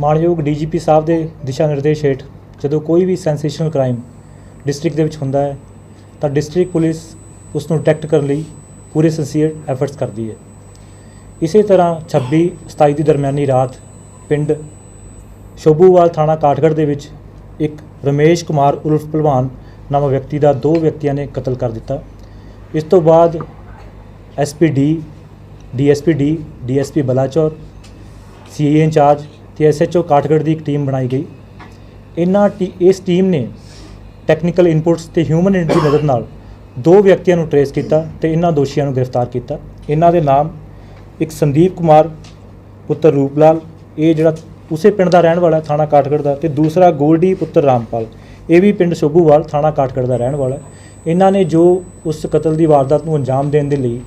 ਮਾਨਯੋਗ ਡੀਜੀਪੀ ਸਾਹਿਬ ਦੇ ਦਿਸ਼ਾ ਨਿਰਦੇਸ਼ ਹੇਠ ਜਦੋਂ ਕੋਈ ਵੀ ਸੈਂਸੇਸ਼ਨਲ ਕ੍ਰਾਈਮ ਡਿਸਟ੍ਰਿਕਟ ਦੇ ਵਿੱਚ ਹੁੰਦਾ ਹੈ, ਤਾਂ ਡਿਸਟ੍ਰਿਕਟ ਪੁਲਿਸ ਉਸ ਨੂੰ ਡਿਟੈਕਟ ਕਰਨ ਲਈ ਪੂਰੇ ਸਿੰਸੀਅਰ ਐਫਰਟਸ ਕਰਦੀ ਹੈ। ਇਸੇ ਤਰ੍ਹਾਂ 26 27 ਦੀ ਦਰਮਿਆਨੀ ਰਾਤ ਪਿੰਡ ਸ਼ੋਭੂਵਾਲ ਥਾਣਾ ਕਾਠਗੜ੍ਹ ਦੇ ਵਿੱਚ ਇੱਕ ਰਮੇਸ਼ ਕੁਮਾਰ ਉਰਫ ਭਲਵਾਨ ਨਾਮਕ ਵਿਅਕਤੀ ਦਾ ਦੋ ਵਿਅਕਤੀਆਂ ਨੇ ਕਤਲ ਕਰ ਦਿੱਤਾ। ਇਸ ਤੋਂ ਬਾਅਦ SPD DSPD DSP Balachaur CA incharge ਤੇ ਐਸਐਚਓ ਕਾਠਗੜ੍ਹ ਦੀ ਇੱਕ ਟੀਮ ਬਣਾਈ ਗਈ। ਇਹਨਾਂ ਟੀ, ਇਸ ਟੀਮ ਨੇ ਟੈਕਨੀਕਲ ਇਨਪੁਟਸ ਤੇ ਹਿਊਮਨ ਦੀ ਮਦਦ ਨਾਲ ਦੋ ਵਿਅਕਤੀਆਂ ਨੂੰ ਟਰੇਸ ਕੀਤਾ ਤੇ ਇਹਨਾਂ ਦੋਸ਼ੀਆਂ ਨੂੰ ਗ੍ਰਿਫਤਾਰ ਕੀਤਾ। ਇਹਨਾਂ ਦੇ ਨਾਮ ਇੱਕ ਸੰਦੀਪ ਕੁਮਾਰ, ਪੁੱਤਰ ਰੂਪਲਾਲ, ਇਹ ਜਿਹੜਾ ਉਸੇ ਪਿੰਡ ਦਾ ਰਹਿਣ ਵਾਲਾ ਥਾਣਾ ਕਾਠਗੜ੍ਹ ਦਾ ਤੇ ਦੂਸਰਾ ਗੋਲਡੀ ਪੁੱਤਰ ਰਾਮਪਾਲ। ਇਹ ਵੀ ਪਿੰਡ ਸ਼ੋਭੂਵਾਲ ਥਾਣਾ ਕਾਠਗੜ੍ਹ ਦਾ ਰਹਿਣ ਵਾਲਾ। ਇਹਨਾਂ ਨੇ ਜੋ ਉਸ ਕਤਲ ਦੀ ਵਾਰਦਾਤ ਨੂੰ ਅੰਜਾਮ ਦੇਣ ਦੇ ਲਈ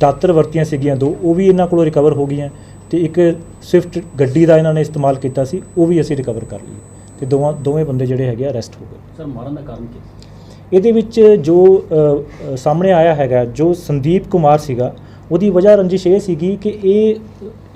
ਦਾਤਰ ਵਰਤੀਆਂ ਸੀਗੀਆਂ ਦੋ ਉਹ ਵੀ ਇਹਨਾਂ ਕੋਲੋਂ ਰਿਕਵਰ ਹੋ ਗਈਆਂ। ਤੇ ਇੱਕ ਸਵਿਫਟ ਗੱਡੀ ਦਾ ਇਹਨਾਂ ਨੇ ਇਸਤੇਮਾਲ ਕੀਤਾ ਸੀ ਉਹ ਵੀ ਅਸੀਂ ਰਿਕਵਰ ਕਰ ਲਈ। ਤੇ ਦੋਵਾਂ ਦੋਵੇਂ ਬੰਦੇ ਜਿਹੜੇ ਹੈਗੇ ਆ ਅਰੈਸਟ ਹੋ ਗਏ। ਸਰ ਮਾਰਨ ਦਾ ਕਾਰਨ ਕੀ ਇਹਦੇ ਵਿੱਚ ਜੋ ਸਾਹਮਣੇ ਆਇਆ ਹੈਗਾ ਜੋ ਸੰਦੀਪ ਕੁਮਾਰ ਸੀਗਾ ਉਹਦੀ ਵਜ੍ਹਾ ਰੰਜਿਸ਼ ਇਹ ਸੀਗੀ ਕਿ ਇਹ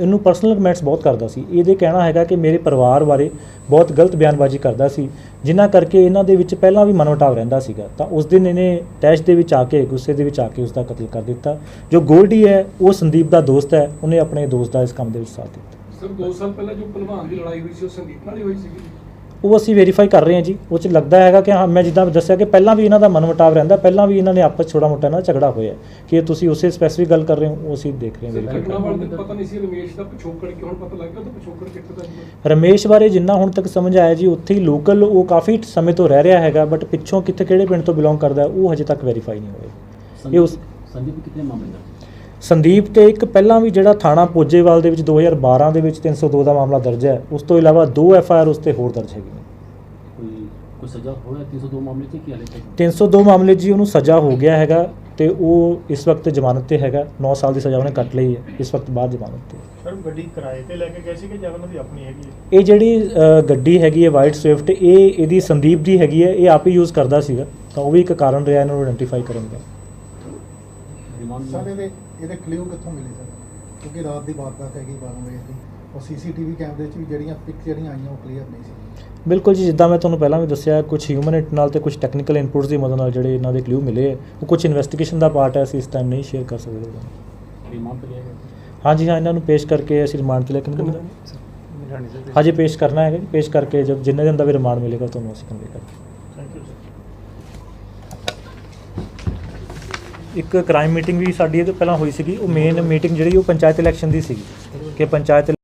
ਇਹਨੂੰ ਪਰਸਨਲ ਕਮੈਂਟਸ ਬਹੁਤ ਕਰਦਾ ਸੀ। ਇਹਦੇ ਕਹਿਣਾ ਹੈਗਾ ਕਿ ਮੇਰੇ ਪਰਿਵਾਰ ਬਾਰੇ ਬਹੁਤ ਗਲਤ ਬਿਆਨਬਾਜ਼ੀ ਕਰਦਾ ਸੀ, ਜਿਨ੍ਹਾਂ ਕਰਕੇ ਇਹਨਾਂ ਦੇ ਵਿੱਚ ਪਹਿਲਾਂ ਵੀ ਮਨੋਟਾਵ ਰਹਿੰਦਾ ਸੀਗਾ। ਤਾਂ ਉਸ ਦਿਨ ਇਹਨੇ ਤੈਸ਼ ਦੇ ਵਿੱਚ ਆ ਕੇ, ਗੁੱਸੇ ਦੇ ਵਿੱਚ ਆ ਕੇ ਉਸ ਦਾ ਕਤਲ ਕਰ ਦਿੱਤਾ। ਜੋ ਗੋਲਡੀ ਹੈ, ਉਹ ਸੰਦੀਪ ਦਾ ਦੋਸਤ ਹੈ, ਉਹਨੇ ਆਪਣੇ ਦੋਸਤ ਦਾ ਇਸ ਕੰਮ ਦੇ ਵਿੱਚ ਸਾਥ ਦਿੱਤਾ। ਸਰ 2 ਸਾਲ ਪਹਿਲਾਂ ਜੋ ਭਲਵਾਨ ਦੀ ਲੜਾਈ ਹੋਈ ਸੀ, ਉਹ ਸੰਦੀਪ ਨਾਲ ਹੀ ਹੋਈ ਸੀਗੀ? ਉਹ ਅਸੀਂ ਵੈਰੀਫਾਈ ਕਰ ਰਹੇ ਹਾਂ ਜੀ। ਉਹ ਚ ਲੱਗਦਾ ਹੈਗਾ ਕਿ ਹਾਂ ਮੈਂ ਜਿੱਦਾਂ ਦੱਸਿਆ ਕਿ ਪਹਿਲਾਂ ਵੀ ਇਹਨਾਂ ਦਾ ਮਨਮਟਾਵ ਰਹਿੰਦਾ ਪਹਿਲਾਂ ਵੀ ਇਹਨਾਂ ਨੇ ਆਪਸ 'ਚ ਛੋਟਾ ਮੋਟਾ ਇਹਨਾਂ ਦਾ ਝਗੜਾ ਹੋਇਆ ਹੈ। ਕਿ ਇਹ ਤੁਸੀਂ ਉਸੇ ਸਪੈਸੀਫਿਕ ਗੱਲ ਕਰ ਰਹੇ ਹੋ ਉਹ ਅਸੀਂ ਦੇਖ ਰਹੇ ਹਾਂ ਦਿਨ ਪਤਾ ਨਹੀਂ ਸੀ ਰਮੇਸ਼ ਦਾ ਪਿਛੋਕੜ ਕਿ ਹੁਣ ਪਤਾ ਲੱਗ ਗਿਆ ਤਾਂ ਪਿਛੋਕੜ ਕਿੱਥੇ ਦਾ ਸੀ? ਰਮੇਸ਼ ਬਾਰੇ ਜਿੰਨਾ ਹੁਣ ਤੱਕ ਸਮਝ ਆਇਆ ਜੀ ਉੱਥੇ ਹੀ ਲੋਕਲ ਉਹ ਕਾਫੀ ਸਮੇਂ ਤੋਂ ਰਹਿ ਰਿਹਾ ਹੈਗਾ ਬਟ ਪਿੱਛੋਂ ਕਿੱਥੇ ਕਿਹੜੇ ਪਿੰਡ ਤੋਂ ਬਿਲੋਂਗ ਕਰਦਾ ਹੈ, ਉਹ ਹਜੇ ਤੱਕ ਵੈਰੀਫਾਈ ਨਹੀਂ ਹੋਇਆ। ਇਹ ਉਸ ਸੰਦੀਪ ਕਿਤਨੇ ਮਾਮਲੇ ਦਾ ਸੰਦੀਪ ਤੇ ਇੱਕ ਪਹਿਲਾਂ ਵੀ ਜਿਹੜਾ ਥਾਣਾ ਪੋਜੇਵਾਲ ਦੇ ਵਿੱਚ 2012 ਦੇ ਵਿੱਚ 302 ਦਾ ਮਾਮਲਾ ਦਰਜ ਹੈ ਉਸ ਤੋਂ ਇਲਾਵਾ ਦੋ ਐਫ ਆਈ ਆਰ ਉਸ ਤੇ ਹੋਰ ਦਰਜ ਹੈਗੀਆਂ ਕੋਈ ਕੋਈ ਸਜ਼ਾ ਹੋਇਆ 302 ਮਾਮਲੇ 'ਚ ਕੀ ਹਾਲੇ ਤੱਕ? 302 ਮਾਮਲੇ 'ਚ ਜੀ ਉਹਨੂੰ ਸਜ਼ਾ ਹੋ ਗਿਆ ਹੈਗਾ ਤੇ ਉਹ ਇਸ ਵਕਤ ਜ਼ਮਾਨਤ ਤੇ ਹੈਗਾ 9 ਸਾਲ ਦੀ ਸਜ਼ਾ ਉਹਨੇ ਕੱਟ ਲਈ ਹੈ ਇਸ ਵਕਤ ਬਾਅਦ ਜ਼ਮਾਨਤ ਤੇ। ਸਰ ਗੱਡੀ ਕਿਰਾਏ ਤੇ ਲੈ ਕੇ ਗਏ ਸੀ ਕਿ ਜਾਂ ਉਹਨਾਂ ਦੀ ਆਪਣੀ ਹੈਗੀ ਹੈ? ਇਹ ਜਿਹੜੀ ਅ, ਗੱਡੀ ਹੈਗੀ ਹੈ ਵਾਈਟ ਸਵਿਫਟ ਇਹ ਇਹਦੀ ਸੰਦੀਪ ਦੀ ਹੈਗੀ ਹੈ ਇਹ ਆਪ ਹੀ ਯੂਜ਼ ਕਰਦਾ ਸੀਗਾ ਤਾਂ ਉਹ ਵੀ ਇੱਕ ਕਾਰਨ ਰਿਹਾ ਇਹਨਾਂ ਨੂੰ ਆਇਡੈਂਟੀਫਾਈ ਕਰਨ ਦਾ। ਰਿਮਾਂਡ ਸਰ ਇਹਦੇ ਇਹਦੇ ਕਲਿਊ ਕਿੱਥੋਂ ਮਿਲੇ ਸਰ? ਕਿਉਂਕਿ ਰਾਤ ਦੀ ਵਾਰਦਾਤ ਹੈਗੀ 12 ਵਜੇ ਦੀ। ਔਰ ਸੀਸੀਟੀਵੀ ਕੈਮਰੇ 'ਚ ਵੀ ਜਿਹੜੀਆਂ ਪਿਕ ਜਿਹੜੀਆਂ ਆਈਆਂ ਉਹ ਕਲੀਅਰ ਨਹੀਂ ਸੀ। ਬਿਲਕੁਲ ਜੀ ਜਿੱਦਾਂ ਮੈਂ ਤੁਹਾਨੂੰ ਪਹਿਲਾਂ ਵੀ ਦੱਸਿਆ ਕੁਝ ਹਿਊਮਨ ਇਟ ਨਾਲ ਤੇ ਕੁਝ ਟੈਕਨੀਕਲ ਇਨਪੁਟਸ ਦੀ ਮਦਦ ਨਾਲ ਜਿਹੜੇ ਇਹਨਾਂ ਦੇ ਕਲਿਊ ਮਿਲੇ ਹੈ ਉਹ ਕੁਝ ਇਨਵੈਸਟੀਗੇਸ਼ਨ ਦਾ ਪਾਰਟ ਹੈ ਅਸੀਂ ਇਸ ਟਾਈਮ ਨਹੀਂ ਸ਼ੇਅਰ ਕਰ ਸਕਦੇ ਰਿਮਾਂਡ ਤੇ ਲਿਆ ਗਿਆ? ਹਾਂਜੀ ਹਾਂ ਇਹਨਾਂ ਨੂੰ ਪੇਸ਼ ਕਰਕੇ ਅਸੀਂ ਰਿਮਾਂਡ ਤੇ ਲੈ ਕੇ ਹਜੇ ਪੇਸ਼ ਕਰਨਾ ਹੈਗਾ ਜੀ, ਪੇਸ਼ ਕਰਕੇ ਜਦ ਜਿੰਨੇ ਦਿਨ ਦਾ ਵੀ ਰਿਮਾਂਡ ਮਿਲੇਗਾ ਤੁਹਾਨੂੰ ਅਸੀਂ ਕਨਵੇ ਕਰਾਂਗੇ ਇੱਕ ਕ੍ਰਾਈਮ ਮੀਟਿੰਗ ਵੀ ਸਾਡੀ ਇਹ ਤੋਂ ਪਹਿਲਾਂ ਹੋਈ ਸੀਗੀ। ਉਹ ਮੇਨ ਮੀਟਿੰਗ ਜਿਹੜੀ ਉਹ ਪੰਚਾਇਤ ਇਲੈਕਸ਼ਨ ਦੀ ਸੀਗੀ। ਕਿ ਪੰਚਾਇਤ